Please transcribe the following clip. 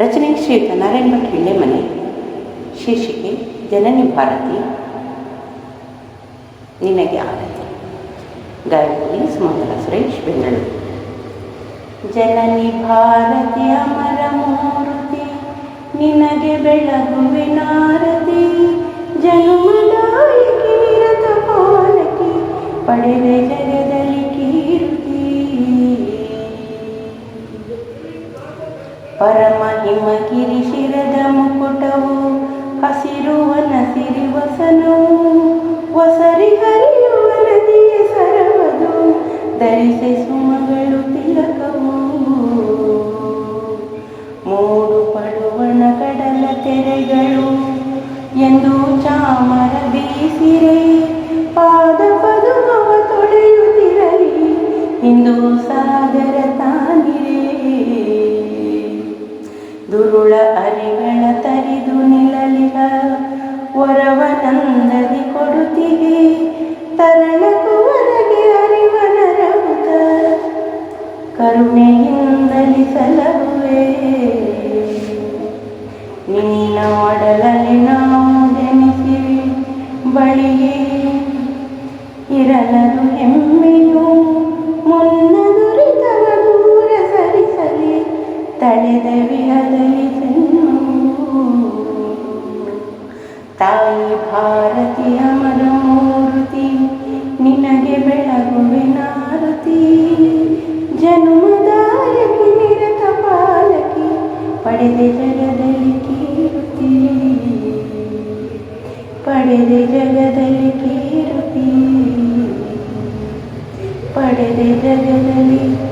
ರಚನೆ ಶ್ರೀಯುತ ನಾರಾಯಣ ಭಟ್ ಹಿಳ್ಳೆಮನೆ, ಶೀರ್ಷಿಕೆ ಜನನಿ ಭಾರತಿ. ನಿನಗೆ ಆರತಿ ಗಾಯಕಿ ಸುಮಂಗಲ ಸುರೇಶ್, ಬೆಂಗಳೂರು. ಜನನಿ ಭಾರತಿ ಅಮರ ಮೂರ್ತಿ, ನಿನಗೆ ಬೆಳಗುವೆ ನಾರತಿ, ಜನುಮದಾಯಕಿ ನಿರತ ಪಾಲಕಿ, ಪಡೆದೆ ಜಗದಲ್ಲಿ ಕೀರ್ತಿ. ಪರಮ ಹಿಮಗಿರಿ ಶಿರದ ಮುಕುಟವು ಹಸಿರುವ ಸಿರಿ ವಸನವು ಹೊಸರಿ ಹರಿಯುವ ನದಿಯ ಸರವದು ಧರಿಸಿ ಸುಮಗಳು ತಿಲಕವು. ಮೂಡು ಪಡುವಣ ಕಡಲ ತೆರೆಗಳು, ಎಂದು ಚಾಮರ ಬೀಸಿರೆ, ಪಾದ ಪದುಮವ ತೊಳೆಯುತ್ತಿರಲಿ ಇಂದು ಸಾಗರ ತಾನಿರೇ. ದುರುಳ ಅರಿಗಳ ತರಿದು ನಿಲ್ಲಲಿಗ ವರವನಂದದಿ ಕೊಡುತ್ತಿಗೆ ತರಳಕು ಹೊರಗೆ ಅರಿವನರಹುತ ಕರುಣೆಯಿಂದಲಿ ಸಲಹುವೆ. ನಿನ್ನ ಒಡಲಲ್ಲಿ ನಾವು ಜನಿಸಿವೆ ಬಳಿಯೇ ಜನ್ಮವು ತಾಯಿ ಭಾರತೀಯ ಮೂರ್ತಿ, ನಿನಗೆ ಬೆಳಗುವೆ ನಾರತಿ. ಜನ್ಮದಾಯಕಿ, ನಿರತ ಪಾಲಕಿ, ಪಡೆದೆ ಜಗದಲ್ಲಿ ಕೀರ್ತಿ. ಪಡೆದೆ ಜಗದಲ್ಲಿ ಕೀರ್ತಿ. ಪಡೆದೆ ಜಗದಲ್ಲಿ